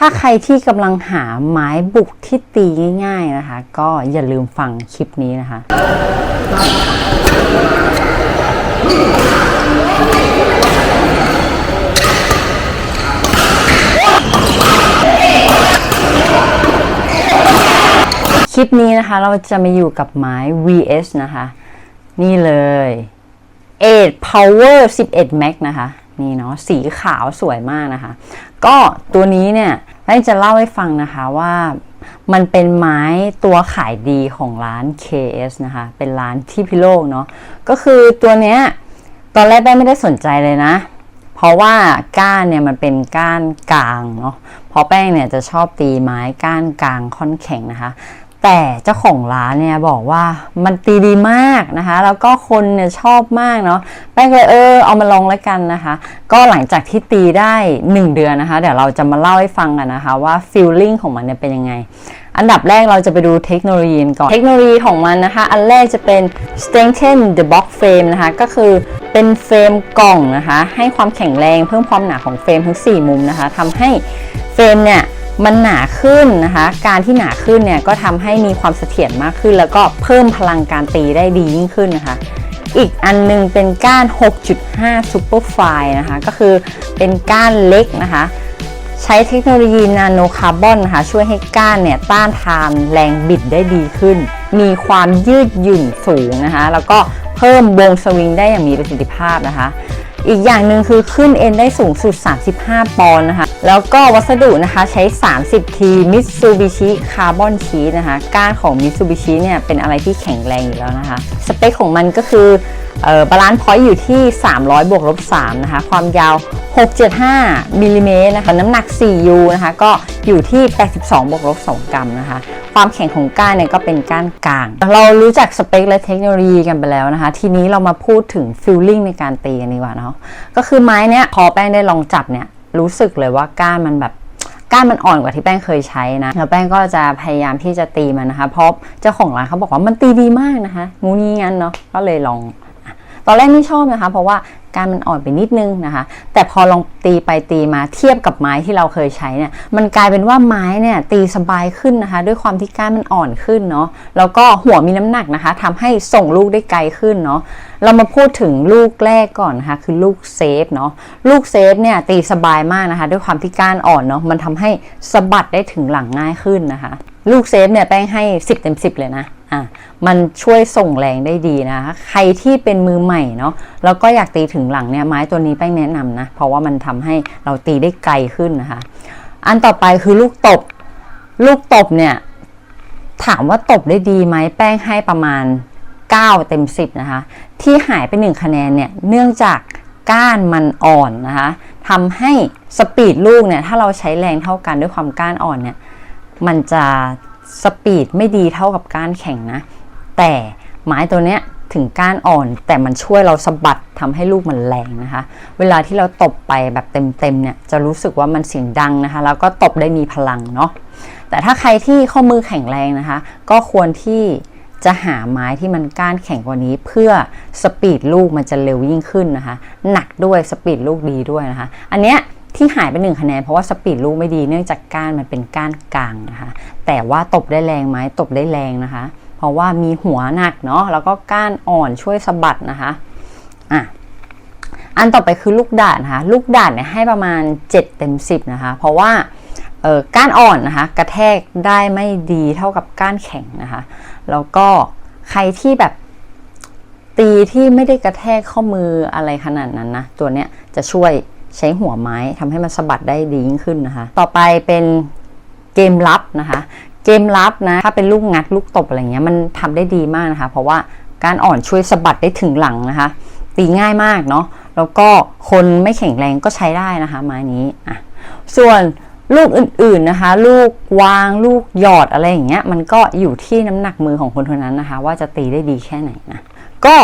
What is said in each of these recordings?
ถ้าใครที่กำลังหาไม้บุกที่ตีง่าย ๆนะคะ ก็อย่าลืมฟังคลิปนี้นะคะ คลิปนี้นะคะเราจะมาอยู่กับไม้ VS นะคะ นี่เลย8 Power 11 Max นะคะ นี่เนาะสีขาวสวยมากนะคะ ก็ตัวนี้เนี่ยแป้งจะเล่าให้ฟังนะคะว่ามันเป็นไม้ตัวขายดีของร้าน KS นะคะ เป็นร้านที่พิโลกเนาะก็คือตัวเนี้ยตอนแรกแป้งไม่ได้สนใจเลยนะ เพราะว่าก้านเนี่ยมันเป็นก้านกลางเนาะเพราะแป้งเนี่ยจะชอบตีไม้ก้านกลางค่อนแข็งนะคะ แต่เจ้าของร้านเนี่ยบอกว่ามันตีดีมากนะคะ แล้วก็คนเนี่ยชอบมากเนาะแป้งเลยเออเอามาลองแล้วกันนะคะ ก็หลังจากที่ตีได้ 1 เดือนนะคะ เดี๋ยวเราจะมาเล่าให้ฟังกันนะคะ ว่าฟีลลิ่งของมันเนี่ยเป็นยังไง อันดับแรกเราจะไปดูเทคโนโลยีก่อน เทคโนโลยีของมันนะคะ อันแรกจะเป็น strengthen the box frame นะคะ ก็คือเป็นเฟรมกล่องนะคะ ให้ความแข็งแรงเพิ่มความหนาของเฟรมทั้ง 4 มุมนะคะทำให้เฟรมเนี่ย มันหนาขึ้นนะคะ การที่หนาขึ้นเนี่ยก็ทำให้มีความเสถียรมากขึ้น แล้วก็เพิ่มพลังการตีได้ดียิ่งขึ้นนะคะ อีกอันหนึงเป็นก้าน 6.5 Super Fine นะคะ ก็คือเป็นก้านเล็กนะคะ ใช้เทคโนโลยีนาโนคาร์บอนนะคะ ช่วยให้ก้านเนี่ยต้านทานแรงบิดได้ดีขึ้น มีความยืดหยุ่นสูงนะคะ แล้วก็เพิ่มวงสวิงได้อย่างมีประสิทธิภาพนะคะ อีกอย่างหนึ่งคือขึ้นเอ็นได้สูงสุด 35 ปอนด์นะคะ แล้วก็วัสดุนะคะใช้ 30T Mitsubishi Carbon Sheet นะคะ ก้านของ Mitsubishi เนี่ยเป็นอะไรที่แข็งแรงอยู่แล้วนะคะ สเปคของมันก็คือ บาลานซ์พอยต์อยู่ที่ 300 บวกลบ 3 นะคะ ความยาว 675มิลลิเมตรนะคะ น้ำหนัก 4U นะคะ ก็อยู่ที่ 82 บวกลบ 2 กรัมนะคะ ความแข็งของก้านเนี่ยก็เป็นก้านกลาง เรารู้จักสเปคและเทคโนโลยีกันไปแล้วนะคะ ทีนี้เรามาพูดถึงฟิลลิ่งในการตีกันดีกว่าเนาะ ก็คือไม้เนี้ยพอแป้งได้ลองจับเนี่ยรู้สึกเลยว่าก้านมันแบบก้านมันอ่อนกว่าที่แป้งเคยใช้นะแล้วแป้งก็จะพยายามที่จะตีมันนะคะ เพราะเจ้าของร้านเขาบอกว่ามันตีดีมากนะคะ งูนี้งั้นเนาะก็เลยลอง ตอนแรกไม่ชอบนะคะ เพราะว่าการมันอ่อนไปนิดนึงนะคะ แต่พอลองตีไปตีมาเทียบกับไม้ที่เราเคยใช้เนี่ย มันกลายเป็นว่าไม้เนี่ยตีสบายขึ้นนะคะ ด้วยความที่ก้านมันอ่อนขึ้นเนาะ แล้วก็หัวมีน้ำหนักนะคะทำให้ส่งลูกได้ไกลขึ้นเนาะ เรามาพูดถึงลูกแรกก่อนนะคะ คือลูกเซฟเนาะ ลูกเซฟเนี่ยตีสบายมากนะคะ ด้วยความที่ก้านอ่อนเนาะ มันทำให้สะบัดได้ถึงหลังง่ายขึ้นนะคะ ลูกเซฟเนี่ยแป้งให้ 10เต็ม10 เลยนะ อะมันช่วยส่งแรงได้ดีนะคะใครที่เป็นมือใหม่เนาะแล้วก็อยากตีถึงหลังเนี่ยไม้ตัวนี้แป้งแนะนำนะ เพราะว่ามันทำให้เราตีได้ไกลขึ้นนะคะ อันต่อไปคือลูกตบ ลูกตบเนี่ย ถามว่าตบได้ดีไหมแป้งให้ประมาณ 9 เต็ม 10 นะคะ ที่หายไป 1 คะแนนเนี่ย เนื่องจากก้านมันอ่อนนะคะทำให้สปีดลูกเนี่ย ถ้าเราใช้แรงเท่ากันด้วยความก้านอ่อนเนี่ย มันจะ สปีดไม่ดีเท่ากับกานแข็งนะ แต่ไม้ตัวเนี้ยถึงก้านอ่อน แต่มันช่วยเราสะบัดทำให้ลูกมันแรงนะคะ เวลาที่เราตบไปแบบเต็มๆเนี่ยจะรู้สึกว่ามันเสียงดังนะคะ แล้วก็ตบได้มีพลังเนาะแต่ถ้าใครที่ข้อมือแข็งแรงนะคะ ก็ควรที่จะหาไม้ที่มันก้านแข็งกว่านี้ เพื่อสปีดลูกมันจะเร็วยิ่งขึ้นนะคะ หนักด้วยสปีดลูกดีด้วยนะคะ อันเนี้ย ที่หายไปหนึ่งคะแนนเพราะว่าสปีดลูกไม่ดีเนื่องจากก้านมันเป็นก้านกลางนะคะ แต่ว่าตบได้แรงไหมตบได้แรงนะคะ เพราะว่ามีหัวหนักเนาะแล้วก็ก้านอ่อนช่วยสะบัดนะคะอะอันต่อไปคือลูกดาดนะคะลูกดาดเนี่ยให้ประมาณ 7 เต็ม 10 นะคะ เพราะว่าเออก้านอ่อนนะคะ กระแทกได้ไม่ดีเท่ากับก้านแข็งนะคะ แล้วก็ใครที่แบบตีที่ไม่ได้กระแทกข้อมืออะไรขนาดนั้นนะ ตัวเนี้ยจะช่วย ใช้หัวไม้ทำให้มันสะบัดได้ดียิ่งขึ้นนะคะ ต่อไปเป็นเกมลับนะคะ เกมลับนะถ้าเป็นลูกงัดลูกตบอะไรเงี้ยมันทำได้ดีมากนะคะ เพราะว่าการอ่อนช่วยสะบัดได้ถึงหลังนะคะ ตีง่ายมากเนาะแล้วก็คนไม่แข็งแรงก็ใช้ได้นะคะไม้นี้อะส่วนลูกอื่นๆนะคะ ลูกวางลูกหยอดอะไรอย่างเงี้ยมันก็อยู่ที่น้ำหนักมือของคนคนนั้นนะคะ ว่าจะตีได้ดีแค่ไหนนะก็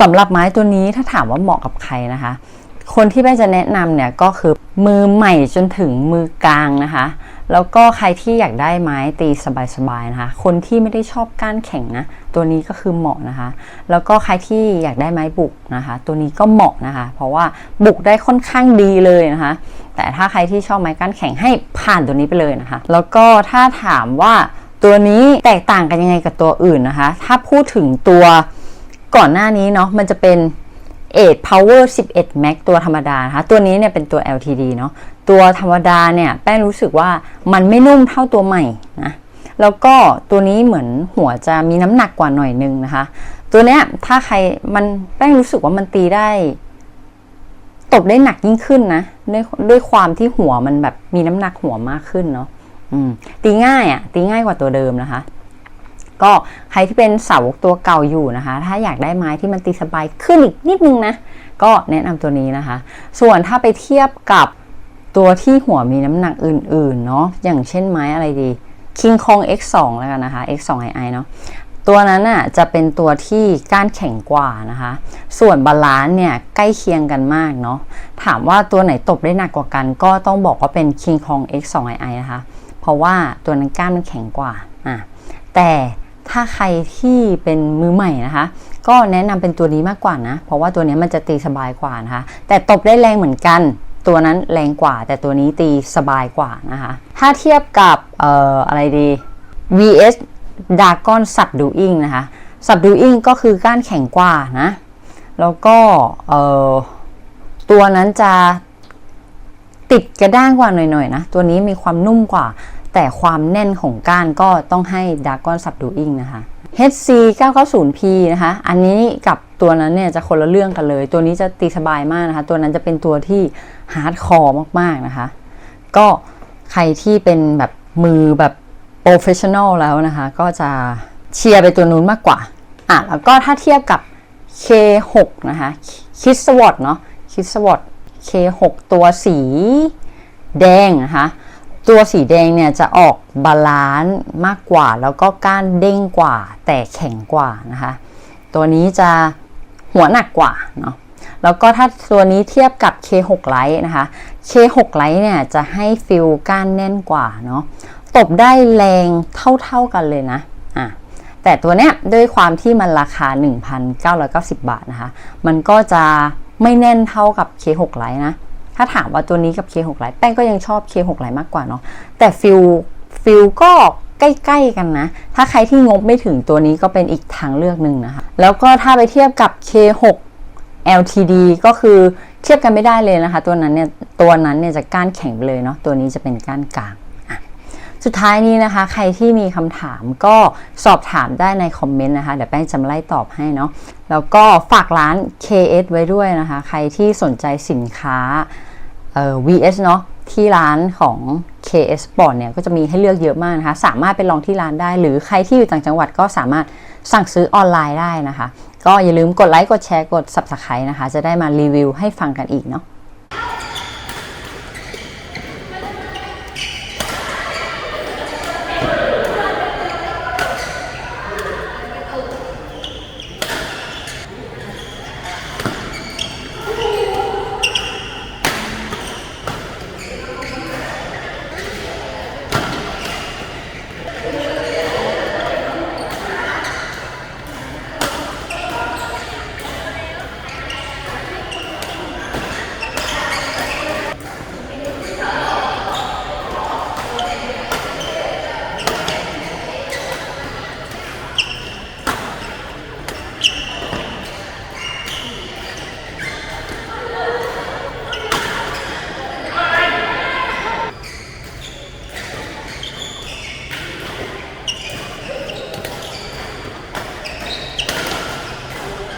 สำหรับไม้ตัวนี้ถ้าถามว่าเหมาะกับใครนะคะ คนที่แม่จะแนะนำเนี่ยก็คือมือใหม่จนถึงมือกลางนะคะ แล้วก็ใครที่อยากได้ไม้ตีสบายๆนะคะ คนที่ไม่ได้ชอบก้านแข็งนะ ตัวนี้ก็คือเหมาะนะคะ แล้วก็ใครที่อยากได้ไม้บุกนะคะ ตัวนี้ก็เหมาะนะคะ เพราะว่าบุกได้ค่อนข้างดีเลยนะคะ แต่ถ้าใครที่ชอบไม้กั้นแข็งให้ผ่านตัวนี้ไปเลยนะคะ แล้วก็ถ้าถามว่าตัวนี้แตกต่างกันยังไงกับตัวอื่นนะคะ ถ้าพูดถึงตัวก่อนหน้านี้เนาะมันจะเป็น 8 Power 11 Max ตัวธรรมดานะคะตัวนี้เนี่ยเป็นตัว LTD เนาะตัวธรรมดาเนี่ยแป้งรู้สึกว่ามันไม่นุ่มเท่าตัวใหม่นะแล้วก็ตัวนี้เหมือนหัวจะมีน้ำหนักกว่าหน่อยนึงนะคะ ตัวเนี้ยถ้าใครมันแป้งรู้สึกว่ามันตีได้ ตบได้หนักยิ่งขึ้นนะด้วยด้วยความที่หัวมันแบบมีน้ำหนักหัวมากขึ้นเนาะตีง่ายอะ่ะตีง่ายกว่าตัวเดิมนะคะ ก็ใครที่เป็นเสาตัวเก่าอยู่นะคะ ถ้าอยากได้ไม้ที่มันตีสบายขึ้นอีกนิดนึงนะ ก็แนะนำตัวนี้นะคะ ส่วนถ้าไปเทียบกับตัวที่หัวมีน้ำหนักอื่นๆเนาะอย่างเช่นไม้อะไรดี King Kong X2 แล้วกันนะคะ X2 II เนาะตัวนั้นน่ะจะเป็นตัวที่ก้านแข็งกว่านะคะ ส่วนบาลานซ์เนี่ยใกล้เคียงกันมากเนาะ ถามว่าตัวไหนตบได้หนักกว่ากัน ก็ต้องบอกว่าเป็น King Kong X2 II นะคะ เพราะว่าตัวนั้นก้านมันแข็งกว่าอะแต่ ถ้าใครที่เป็นมือใหม่นะคะ ก็แนะนำเป็นตัวนี้มากกว่านะ เพราะว่าตัวนี้มันจะตีสบายกว่านะคะ แต่ตบได้แรงเหมือนกัน ตัวนั้นแรงกว่า แต่ตัวนี้ตีสบายกว่านะคะ ถ้าเทียบกับเอ่ออะไรดี vs ดากอนสับดูอิงนะคะ สับดูอิงก็คือก้านแข็งกว่านะ แล้วก็เอ่อตัวนั้นจะติดกระด้างกว่าหน่อยๆนะ ตัวนี้มีความนุ่มกว่า แต่ความแน่นของก้านก็ต้องให้ดากอนสับดูอิงนะคะ HC 990P นะคะ อันนี้กับตัวนั้นเนี่ยจะคนละเรื่องกันเลย ตัวนี้จะตีสบายมากนะคะ ตัวนั้นจะเป็นตัวที่ฮาร์ดคอร์มากๆนะคะ ก็ใครที่เป็นแบบมือแบบโปรเฟชชั่นอลแล้วนะคะ ก็จะเชียร์ไปตัวนู้นมากกว่า อะ แล้วก็ถ้าเทียบกับ K6 นะคะคิดสวอตเนาะคิดสวอต K6 ตัวสีแดงนะคะ ตัวสีแดงเนี่ยจะออกบาลานซ์มากกว่า แล้วก็ก้านเด้งกว่า แต่แข็งกว่านะคะ ตัวนี้จะหัวหนักกว่าเนาะแล้วก็ถ้าตัวนี้เทียบกับ K6 Lite นะคะ K6 Lite เนี่ยจะให้ฟิลก้านแน่นกว่าเนาะตบได้แรงเท่าๆกันเลยนะอะแต่ตัวเนี้ยด้วยความที่มันราคา 1,990 บาทนะคะ มันก็จะไม่แน่นเท่ากับ K6 Lite นะ ถ้าถามว่าตัวนี้กับ K6 Lite แป้งก็ยังชอบ K6 Lite มากกว่าเนาะแต่ฟิลฟิลก็ใกล้ๆกันนะ ถ้าใครที่งบไม่ถึงตัวนี้ก็เป็นอีกทางเลือกหนึ่งนะคะ แล้วก็ถ้าไปเทียบกับ K6 LTD ก็คือเทียบกันไม่ได้เลยนะคะ ตัวนั้นเนี่ยตัวนั้นเนี่ยจะก้านแข็งไปเลยเนาะตัวนี้จะเป็นก้านกลาง สุดท้ายนี้นะคะ ใครที่มีคำถามก็สอบถามได้ในคอมเมนต์นะคะ เดี๋ยวแป้งจะมาไล่ตอบให้เนาะแล้วก็ฝากร้าน KS ไว้ด้วยนะคะ ใครที่สนใจสินค้าเอ่อ VS เนาะที่ร้านของ KS Sport เนี่ยก็จะมีให้เลือกเยอะมากนะคะ สามารถไปลองที่ร้านได้ หรือใครที่อยู่ต่างจังหวัดก็สามารถสั่งซื้อออนไลน์ได้นะคะ ก็อย่าลืมกดไลค์กดแชร์กด Subscribe นะคะ จะได้มารีวิวให้ฟังกันอีกเนาะ